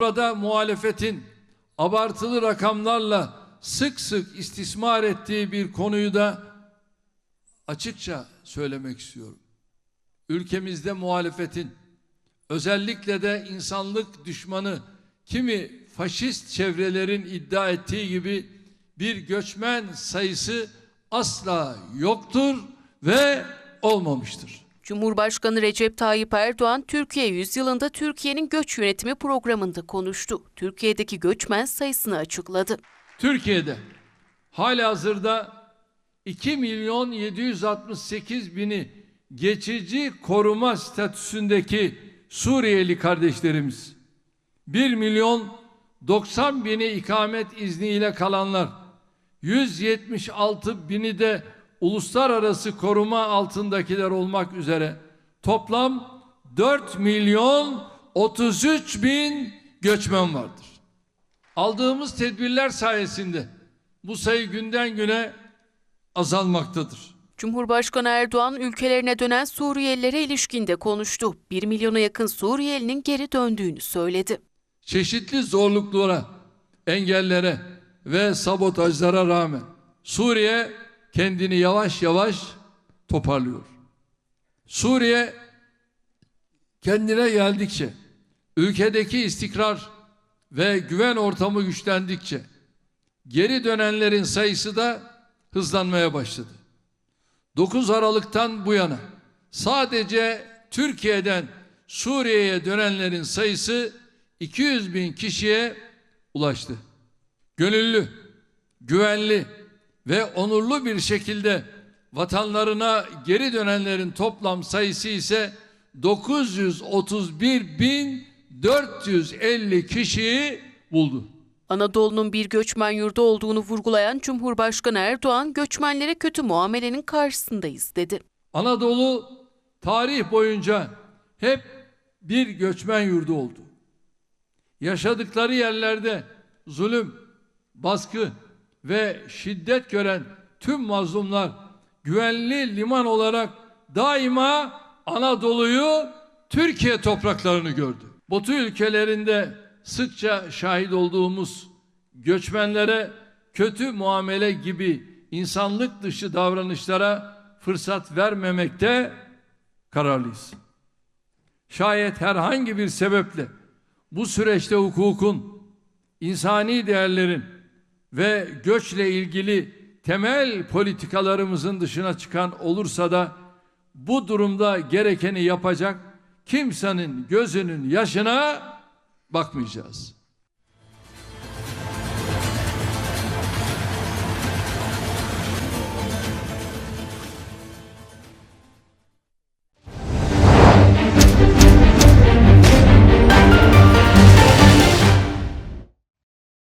Burada muhalefetin abartılı rakamlarla sık sık istismar ettiği bir konuyu da açıkça söylemek istiyorum. Ülkemizde muhalefetin özellikle de insanlık düşmanı kimi faşist çevrelerin iddia ettiği gibi bir göçmen sayısı asla yoktur ve olmamıştır. Cumhurbaşkanı Recep Tayyip Erdoğan Türkiye yüzyılında Türkiye'nin göç yönetimi programında konuştu. Türkiye'deki göçmen sayısını açıkladı. Türkiye'de halihazırda 2 milyon 768 bini geçici koruma statüsündeki Suriyeli kardeşlerimiz, 1 milyon 90 bini ikamet izniyle kalanlar, 176 bini de uluslararası koruma altındakiler olmak üzere toplam 4 milyon 33 bin göçmen vardır. Aldığımız tedbirler sayesinde bu sayı günden güne azalmaktadır. Cumhurbaşkanı Erdoğan ülkelerine dönen Suriyelilere ilişkin de konuştu. 1 milyona yakın Suriyelinin geri döndüğünü söyledi. Çeşitli zorluklara, engellere ve sabotajlara rağmen Suriye kendini yavaş yavaş toparlıyor. Suriye kendine geldikçe, ülkedeki istikrar ve güven ortamı güçlendikçe geri dönenlerin sayısı da hızlanmaya başladı. 9 Aralık'tan bu yana sadece Türkiye'den Suriye'ye dönenlerin sayısı 200 bin kişiye ulaştı. Gönüllü, güvenli ve onurlu bir şekilde vatanlarına geri dönenlerin toplam sayısı ise 931.450 kişiyi buldu. Anadolu'nun bir göçmen yurdu olduğunu vurgulayan Cumhurbaşkanı Erdoğan, göçmenlere kötü muamelenin karşısındayız dedi. Anadolu tarih boyunca hep bir göçmen yurdu oldu. Yaşadıkları yerlerde zulüm, baskı ve şiddet gören tüm mazlumlar güvenli liman olarak daima Anadolu'yu Türkiye topraklarını gördü. Batı ülkelerinde sıkça şahit olduğumuz göçmenlere kötü muamele gibi insanlık dışı davranışlara fırsat vermemekte kararlıyız. Şayet herhangi bir sebeple bu süreçte hukukun, insani değerlerin ve göçle ilgili temel politikalarımızın dışına çıkan olursa da bu durumda gerekeni yapacak kimsenin gözünün yaşına bakmayacağız.